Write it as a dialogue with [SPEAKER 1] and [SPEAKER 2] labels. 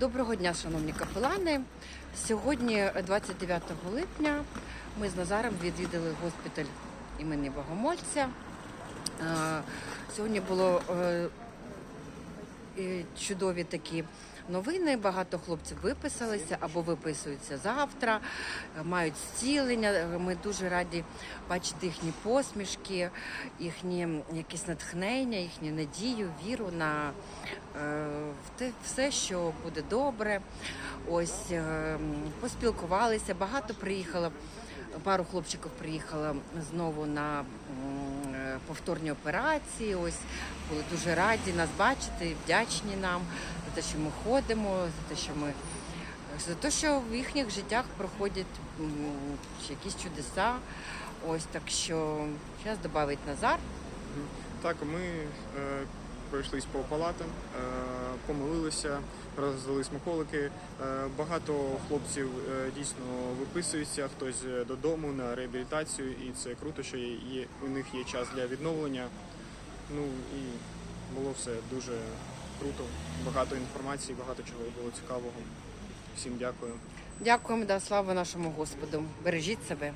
[SPEAKER 1] Доброго дня, шановні капелани. Сьогодні, 29 липня, ми з Назаром відвідали госпіталь імені Богомольця. Е, Сьогодні було е, чудові такі новини. Багато хлопців виписалися або виписуються завтра, е, мають зцілення. Е, Ми дуже раді бачити їхні посмішки, їхні якісь натхнення, їхню надію, віру на е, те все, що буде добре. Ось поспілкувалися. Багато приїхало. Пару хлопчиків приїхало знову на повторні операції. Ось були дуже раді нас бачити, вдячні нам те, що ми ходимо, за те, що ми за те, що в їхніх життях проходять м, якісь чудеса. Ось так що зараз додавить Назар.
[SPEAKER 2] Так, ми е, пройшлись по палатам, е, помолилися, роздали смаколики. Е, багато хлопців е, дійсно виписуються, хтось е, додому на реабілітацію, і це круто, що є, є, у них є час для відновлення. Ну і було все дуже круто. Багато інформації, багато чого було цікавого. Всім дякую.
[SPEAKER 1] Дякуємо, да, слава нашому Господу. Бережіть себе.